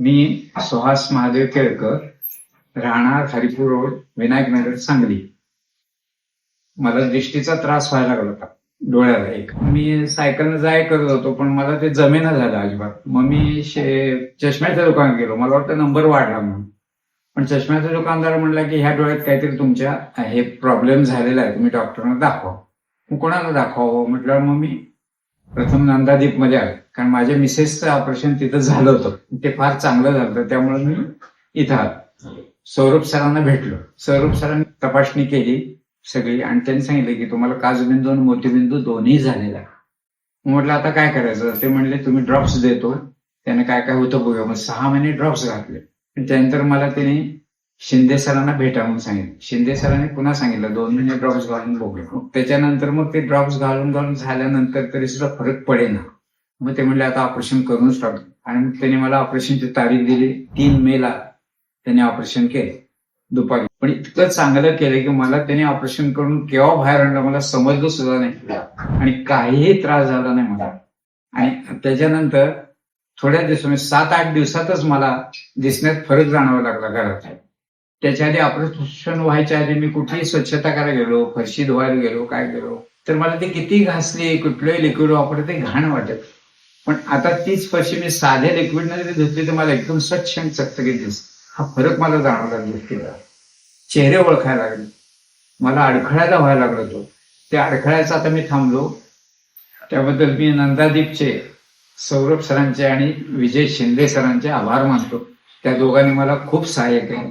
मी सुहास महादेव केळकर राहणार हरिपूर रोड विनायक नगर सांगली. मला दृष्टीचा त्रास व्हायला लागला होता डोळ्याला एक. मी सायकलनं जाय करत होतो पण मला ते जमेना झालं अजिबात. मग मी शे- चष्म्याच्या दुकानात गेलो. मला वाटतं नंबर वाढला म्हणून. पण चष्म्याचा दुकानदार म्हणला की ह्या डोळ्यात काहीतरी तुमच्या हे प्रॉब्लेम झालेला आहे. तुम्ही डॉक्टरना दाखवा. मग कोणाला दाखवावं? म्हटल्यावर मग मी प्रथम नंदादीपमध्ये आले कारण माझ्या मिसेसचं ऑपरेशन तिथं झालं होतं. ते फार चांगलं झालं. होतं त्यामुळे मी इथं आलो. सौरभ सरांना भेटलो. सौरभ सरांनी तपासणी केली सगळी आणि त्यांनी सांगितलं की तुम्हाला काजबिंदू आणि मोतीबिंदू दोन्ही झालेला म्हटलं आता काय करायचं? ते म्हणले तुम्ही ड्रॉप्स देतो त्याने काय काय होतं बघूया. मग सहा महिने ड्रॉप्स घातले. त्यानंतर मला त्याने शिंदे सरांना भेटा म्हणून सांगितलं. शिंदे सरांनी पुन्हा सांगितलं दोन महिने ड्रॉप्स घालून बघूया. मग त्याच्यानंतर मग ते ड्रॉप्स घालून घालून झाल्यानंतर तरी सुद्धा फरक पडेना. मग ते म्हणले आता ऑपरेशन करूनच टाकू. आणि मग त्याने मला ऑपरेशनची तारीख दिली. तीन मे ला त्याने ऑपरेशन केलं. दुपारी. पण इतकं चांगलं केलं की मला त्याने ऑपरेशन करून केव्हा बाहेर आणलं मला समजलं सुद्धा नाही. आणि काहीही त्रास झाला नाही मला. आणि त्याच्यानंतर थोड्या दिवसांनी सात आठ दिवसातच मला दिसण्यात फरक जाणवा लागला घरात. त्याच्या आधी ऑपरेशन व्हायच्या आधी मी कुठली स्वच्छता करायला गेलो फरशी धुवायला गेलो काय गेलो. तर मला ते किती घासली कुठलंही लिक्विड वापरलं ते घाण वाटत. पण आता तीच फरशी मी साध्या लिक्विडने जरी धुतली तर मला एकदम स्वच्छ आणि चकचकीत दिसत. हा फरक मला जाणवला दृष्टीला चेहरे ओळखायला लागले. मला अडखळायला व्हायला लागला तो त्या अडखळ्याचा आता मी थांबलो. त्याबद्दल मी नंदादीपचे सौरभ सरांचे आणि विजय शिंदे सरांचे आभार मानतो. त्या दोघांनी मला खूप सहाय्य केलं.